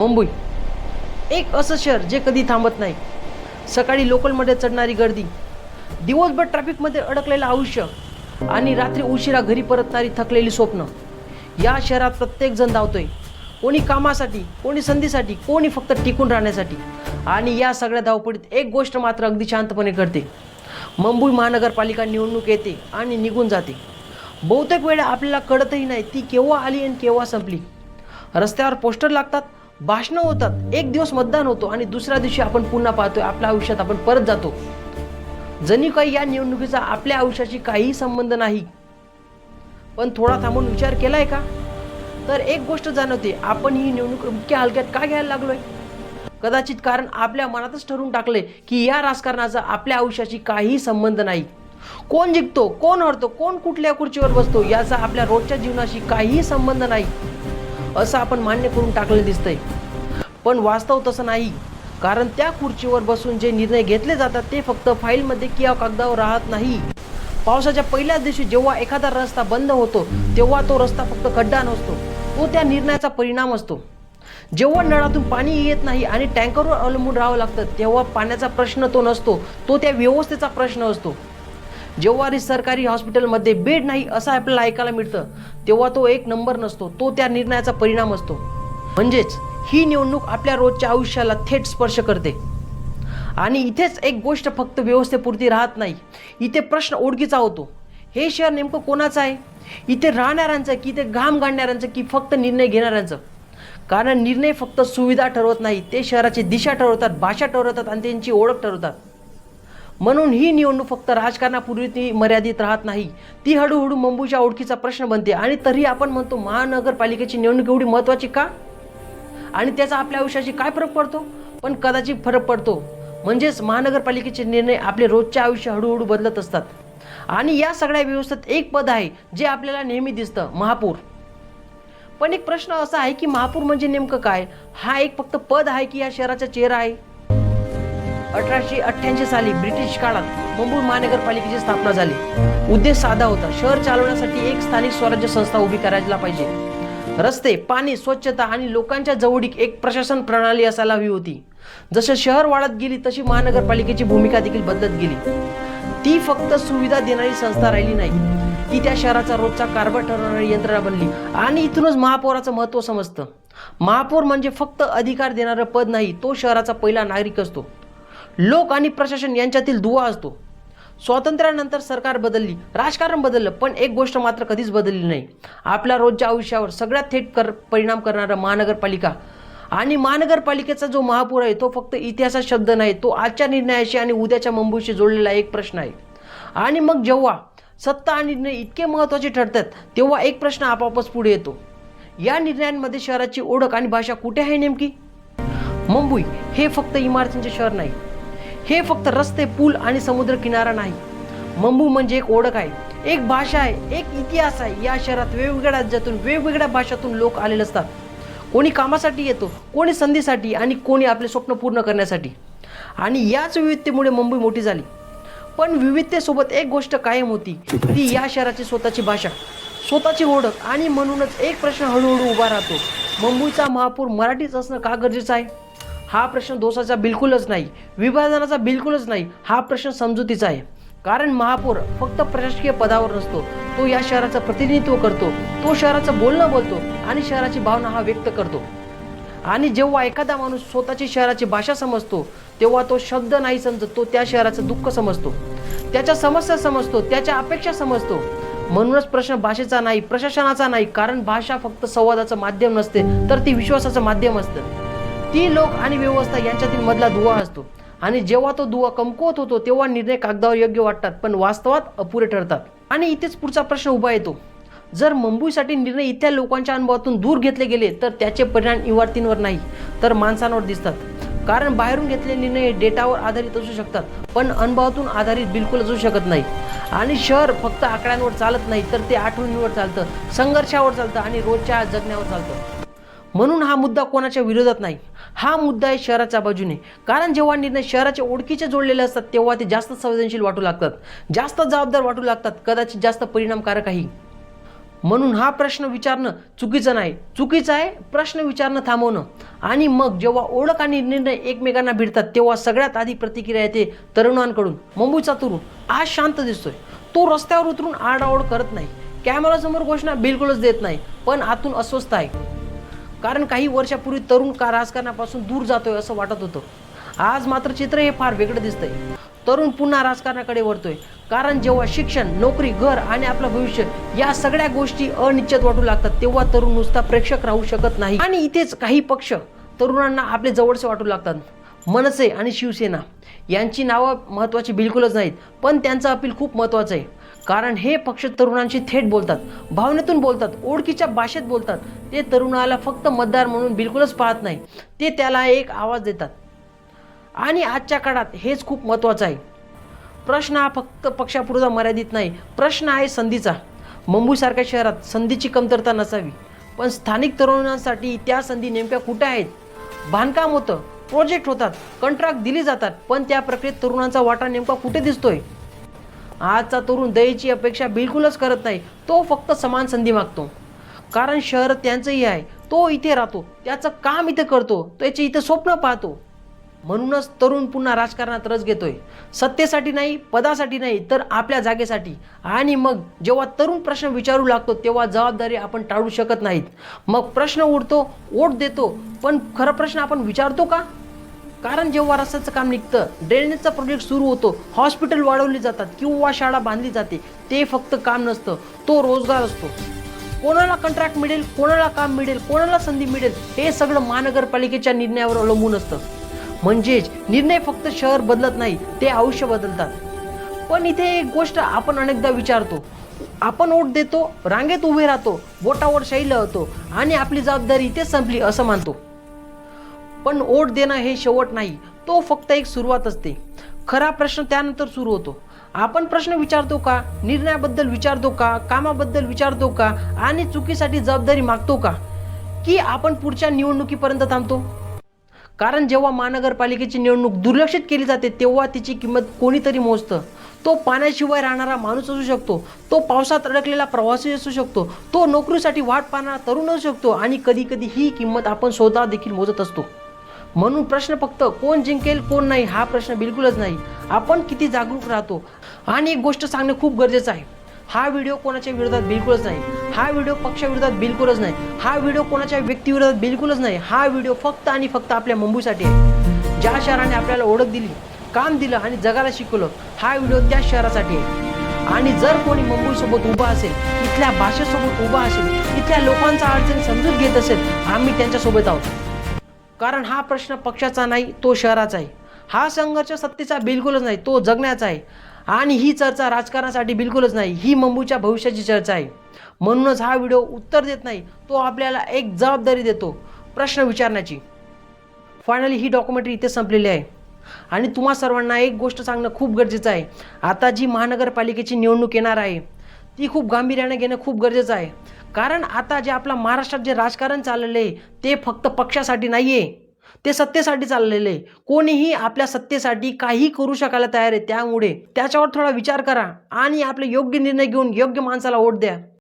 मुंबई. एक असं शहर जे कधी थांबत नाही. सकाळी लोकलमध्ये चढणारी गर्दी. दिवसभर ट्रॅफिकमध्ये अडकलेलं आयुष्य. आणि रात्री उशिरा घरी परतणारी थकलेली स्वप्न. या शहरात प्रत्येकजण धावतोय. कोणी कामासाठी कोणी संधीसाठी कोणी फक्त टिकून राहण्यासाठी. आणि या सगळ्या धावपळीत एक गोष्ट मात्र अगदी शांतपणे घडते. मुंबई महानगरपालिका निवडणूक येते आणि निघून जाते. बहुतेक वेळा आपल्याला कळतही नाही ती केव्हा आली आणि केव्हा संपली. रस्त्यावर पोस्टर लागतात भाषणं होतात. एक दिवस मतदान होतो आणि दुसऱ्या दिवशी आपण पुन्हा पाहतोय आपल्या आयुष्यात आपण परत जातो. जणू काही या निवडणुकीचा आपल्या आयुष्याशी काहीही संबंध नाही. पण थोडा थांबून विचार केलाय का? तर एक गोष्ट जाणवते आपण ही निवडणूक इतक्या हलक्यात का घ्यायला लागलोय? कदाचित कारण आपल्या मनातच ठरवून टाकले की या राजकारणाचा आपल्या आयुष्याशी काहीही संबंध नाही. कोण जिंकतो कोण हरतो कोण कुठल्या खुर्चीवर बसतो याचा आपल्या रोजच्या जीवनाशी काहीही संबंध नाही. असं आपण मान्य करून टाकलेलं दिसतंय. पण वास्तव तसं नाही. कारण त्या खुर्चीवर बसून जे निर्णय घेतले जातात ते फक्त फाईलमध्ये किंवा कागदावर राहत नाही. पावसाच्या पहिल्याच दिवशी जेव्हा एखादा रस्ता बंद होतो तेव्हा तो रस्ता फक्त खड्डा नसतो. तो त्या निर्णयाचा परिणाम असतो. जेव्हा नळातून पाणी येत नाही आणि टँकरवर अवलंबून राहावं लागतं तेव्हा पाण्याचा प्रश्न तो नसतो. तो त्या व्यवस्थेचा प्रश्न असतो. जेव्हा सरकारी हॉस्पिटलमध्ये बेड नाही असं आपल्याला ऐकायला मिळतं तेव्हा तो एक नंबर नसतो. तो त्या निर्णयाचा परिणाम असतो. म्हणजेच ही निवडणूक आपल्या रोजच्या आयुष्याला थेट स्पर्श करते. आणि इथेच एक गोष्ट फक्त व्यवस्थेपुरती राहत नाही. इथे प्रश्न ओळखीचा होतो. हे शहर नेमकं कोणाचं आहे? इथे राहणाऱ्यांचं की इथे घाम गाडणाऱ्यांचं की फक्त निर्णय घेणाऱ्यांचं? कारण निर्णय फक्त सुविधा ठरवत नाही ते शहराची दिशा ठरवतात भाषा ठरवतात आणि त्यांची ओळख ठरवतात. म्हणून ही निवडणूक फक्त राजकारणापूर्वी ती मर्यादित राहत नाही. ती हळूहळू मुंबईच्या ओळखीचा प्रश्न बनते. आणि तरी आपण म्हणतो महानगरपालिकेची निवडणूक एवढी महत्त्वाची का? आणि त्याचा आपल्या आयुष्याशी काय फरक पडतो? पण कदाचित फरक पडतो. म्हणजेच महानगरपालिकेचे निर्णय आपले रोजचे आयुष्य हळूहळू बदलत असतात. आणि या सगळ्या व्यवस्थेत एक पद आहे जे आपल्याला नेहमी दिसतं महापूर. पण एक प्रश्न असा आहे की महापूर म्हणजे नेमकं काय? हा एक फक्त पद आहे की या शहराचा चेहरा आहे? अठराशे अठ्ठ्याऐंशी साली ब्रिटिश काळात मुंबई महानगरपालिकेची स्थापना झाली. उद्देश साधा होता शहर चालवण्यासाठी एक स्थानिक स्वराज्य संस्था उभी करायला पाहिजे. रस्ते पाणी स्वच्छता आणि लोकांच्या जवळीक एक प्रशासन प्रणाली असायला हवी होती. जसं शहर वाढत गेली तशी महानगरपालिकेची भूमिका देखील बदलत गेली. ती फक्त सुविधा देणारी संस्था राहिली नाही. ती त्या शहराचा रोजचा कारभार ठरवणारी यंत्रणा बनली. आणि इथूनच महापौराचं महत्त्व समजतं. महापौर म्हणजे फक्त अधिकार देणारं पद नाही तो शहराचा पहिला नागरिक असतो. लोक आणि प्रशासन यांच्यातील दुवा असतो. स्वातंत्र्यानंतर सरकार बदलली राजकारण बदललं पण एक गोष्ट मात्र कधीच बदलली नाही. आपल्या रोजच्या आयुष्यावर सगळ्यात थेट कर परिणाम करणारा महानगरपालिका. आणि महानगरपालिकेचा जो महापूर आहे तो फक्त इतिहासात शब्द नाही तो आजच्या निर्णयाशी आणि उद्याच्या मुंबईशी जोडलेला एक प्रश्न आहे. आणि मग जेव्हा सत्ता आणि निर्णय इतके महत्त्वाचे ठरतात तेव्हा एक प्रश्न आपोआपच पुढे येतो. या निर्णयांमध्ये शहराची ओळख आणि भाषा कुठे आहे नेमकी? मुंबई हे फक्त इमारतींचे शहर नाही हे फक्त रस्ते पूल आणि समुद्र किनारा नाही. मंबू म्हणजे एक ओळख आहे एक भाषा आहे एक इतिहास आहे. या शहरात वेगवेगळ्या राज्यातून वेगवेगळ्या भाषातून लोक आलेले असतात. कोणी कामासाठी येतो कोणी संधीसाठी आणि कोणी आपले स्वप्न पूर्ण करण्यासाठी. आणि याच विविधतेमुळे मुंबई मोठी झाली. पण विविधतेसोबत एक गोष्ट कायम होती ती या शहराची स्वतःची भाषा. स्वतःची ओळख आणि म्हणूनच एक प्रश्न हळूहळू उभा राहतो. मुंबईचा महापौर मराठीच असणं का गरजेचं आहे? हा प्रश्न दोषाचा बिलकुलच नाही विभाजनाचा बिलकुलच नाही हा प्रश्न समजुतीचा आहे. कारण महापौर फक्त प्रशासकीय पदावर नसतो तो या शहराचं प्रतिनिधित्व करतो तो शहराचं बोलणं बोलतो आणि शहराची भावना हा व्यक्त करतो. आणि जेव्हा एखादा माणूस स्वतःची शहराची भाषा समजतो तेव्हा तो शब्द नाही समजत तो त्या शहराचं दुःख समजतो. त्याच्या समस्या समजतो त्याच्या अपेक्षा समजतो. म्हणूनच प्रश्न भाषेचा नाही प्रशासनाचा नाही कारण भाषा फक्त संवादाचं माध्यम नसते तर ती विश्वासाचं माध्यम असतं. ती लोक आणि व्यवस्था यांच्यातील मधला दुवा असतो. आणि जेव्हा तो दुवा कमकुवत होतो तेव्हा निर्णय कागदावर योग्य वाटतात पण वास्तवात अपुरे ठरतात. आणि इथेच पुढचा प्रश्न उभा येतो. जर मुंबईसाठी निर्णय इथल्या लोकांच्या अनुभवातून दूर घेतले गेले तर त्याचे परिणाम इमारतींवर नाही तर माणसांवर दिसतात. कारण बाहेरून घेतलेले निर्णय डेटावर आधारित असू शकतात पण अनुभवातून आधारित बिलकुल असू शकत नाही. आणि शहर फक्त आकड्यांवर चालत नाही तर ते आठवणीवर चालतं संघर्षावर चालतं आणि रोजच्या जगण्यावर चालतं. म्हणून हा मुद्दा कोणाच्या विरोधात नाही. हा मुद्दा आहे शहराच्या बाजूने. कारण जेव्हा निर्णय शहराच्या ओळखीचे जोडलेले असतात तेव्हा ते जास्त संवेदनशील वाटू लागतात. जास्त जबाबदार वाटू लागतात कदाचित जास्त परिणामकारक आहे. म्हणून हा प्रश्न विचारणं चुकीचं नाही. चुकीचं आहे प्रश्न विचारणं थांबवणं. आणि मग जेव्हा ओळख आणि निर्णय एकमेकांना भिडतात तेव्हा सगळ्यात आधी प्रतिक्रिया येते तरुणांकडून. मुंबईचा तरुण आज शांत दिसतोय. तो रस्त्यावर उतरून आडाओढ करत नाही. कॅमेरासमोर घोषणा बिलकुलच देत नाही पण आतून अस्वस्थ आहे. कारण काही वर्षापूर्वी तरुण का राजकारणापासून दूर जातोय असं वाटत होतं. आज मात्र चित्र हे फार वेगळं दिसतंय. तरुण पुन्हा राजकारणाकडे वळतोय. कारण जेव्हा शिक्षण नोकरी घर आणि आपलं भविष्य या सगळ्या गोष्टी अनिश्चित वाटू लागतात तेव्हा तरुण नुसता प्रेक्षक राहू शकत नाही. आणि इथेच काही पक्ष तरुणांना आपले जवळचे वाटू लागतात. मनसे आणि शिवसेना यांची नावं महत्त्वाची बिलकुलच नाहीत पण त्यांचं अपील खूप महत्त्वाचं आहे. कारण हे पक्ष तरुणांशी थेट बोलतात भावनेतून बोलतात ओळखीच्या भाषेत बोलतात. ते तरुणाला फक्त मतदार म्हणून बिलकुलच पाहत नाही. ते त्याला एक आवाज देतात. आणि आजच्या काळात हेच खूप महत्त्वाचं आहे. प्रश्न हा फक्त पक्षापुरता मर्यादित नाही प्रश्न आहे संधीचा. मुंबईसारख्या शहरात संधीची कमतरता नसावी. पण स्थानिक तरुणांसाठी त्या संधी नेमक्या कुठे आहेत? बांधकाम होतं प्रोजेक्ट होतात कंट्रॅक्ट दिली जातात पण त्या प्रक्रियेत तरुणांचा वाटा नेमका कुठे दिसतोय? आजचा तरुण दयेची अपेक्षा बिलकुलच करत नाही. तो फक्त समान संधी मागतो. कारण शहर त्यांचंही आहे. तो इथे राहतो. त्याचं काम इथे करतो. त्याचे इथे स्वप्न पाहतो. म्हणूनच तरुण पुन्हा राजकारणात रस घेतोय. सत्तेसाठी नाही पदासाठी नाही तर आपल्या जागेसाठी. आणि मग जेव्हा तरुण प्रश्न विचारू लागतो तेव्हा जबाबदारी आपण टाळू शकत नाहीत. मग प्रश्न उडतो ओट देतो. पण खरं प्रश्न आपण विचारतो का? कारण जेव्हा रस्त्याचं काम निघतं ड्रेनेजचा प्रोजेक्ट सुरू होतो हॉस्पिटल वाढवली जातात किंवा शाळा बांधली जाते ते फक्त काम नसतं तो रोजगार असतो. कोणाला कंट्रॅक्ट मिळेल कोणाला काम मिळेल कोणाला संधी मिळेल हे सगळं महानगरपालिकेच्या निर्णयावर अवलंबून असतं. म्हणजेच निर्णय फक्त शहर बदलत नाही ते आयुष्य बदलतात. पण इथे एक गोष्ट आपण अनेकदा विचारतो. आपण वोट देतो रांगेत उभे राहतो बोटावर शैल होतो आणि आपली जबाबदारी इथे संपली असं मानतो. पण ओढ देणं हे शेवट नाही. तो फक्त एक सुरुवात असते. खरा प्रश्न त्यानंतर सुरू होतो. आपण प्रश्न विचारतो का? निर्णयाबद्दल विचारतो का? कामाबद्दल विचारतो का? आणि चुकीसाठी जबाबदारी मागतो का? की आपण पुढच्या निवडणुकीपर्यंत थांबतो? कारण जेव्हा महानगरपालिकेची निवडणूक दुर्लक्षित केली जाते तेव्हा तिची किंमत कोणीतरी मोजतं. तो पाण्याशिवाय राहणारा माणूस असू शकतो. तो पावसात अडकलेला प्रवासी असू शकतो. तो नोकरीसाठी वाट पाहणारा तरुण असू शकतो. आणि कधीकधी ही किंमत आपण स्वतः देखील मोजत असतो. म्हणून प्रश्न फक्त कोण जिंकेल कोण नाही हा प्रश्न बिलकुलच नाही. आपण किती जागरूक राहतो? आणि एक गोष्ट सांगणे खूप गरजेचं आहे. हा व्हिडिओ कोणाच्या विरोधात बिलकुलच नाही. हा व्हिडिओ पक्षाविरोधात बिलकुलच नाही. हा व्हिडिओ कोणाच्या व्यक्तीविरोधात बिलकुलच नाही. हा व्हिडिओ फक्त आणि फक्त आपल्या मुंबईसाठी आहे. ज्या शहराने आपल्याला ओळख दिली काम दिलं आणि जगाला शिकवलं हा व्हिडिओ त्या शहरासाठी आहे. आणि जर कोणी मुंबईसोबत उभा असेल इथल्या भाषेसोबत उभा असेल इथल्या लोकांचा अडचण समजून घेत असेल आम्ही त्यांच्यासोबत आहोत. कारण हा प्रश्न पक्षाचा नाही तो शहराचा आहे. हा संघर्ष सत्तेचा बिलकुलच नाही तो जगण्याचा आहे. आणि ही चर्चा राजकारणासाठी बिलकुलच नाही ही मुंबईच्या भविष्याची चर्चा आहे. म्हणूनच हा व्हिडिओ उत्तर देत नाही तो आपल्याला एक जबाबदारी देतो प्रश्न विचारण्याची. फायनली ही डॉक्युमेंटरी इथे संपलेली आहे. आणि तुम्हा सर्वांना एक गोष्ट सांगणं खूप गरजेचं आहे. आता जी महानगरपालिकेची निवडणूक येणार आहे ती खूप गांभीर्याने घेणं खूप गरजेचं आहे. कारण आता जे आपल्या महाराष्ट्रात जे राजकारण चाललेलं आहे ते फक्त पक्षासाठी नाही आहे ते सत्तेसाठी चाललेलं आहे. कोणीही आपल्या सत्तेसाठी काही करू शकायला तयार आहे त्यामुळे. त्याच्यावर थोडा विचार करा आणि आपले योग्य निर्णय घेऊन योग्य माणसाला वोट द्या.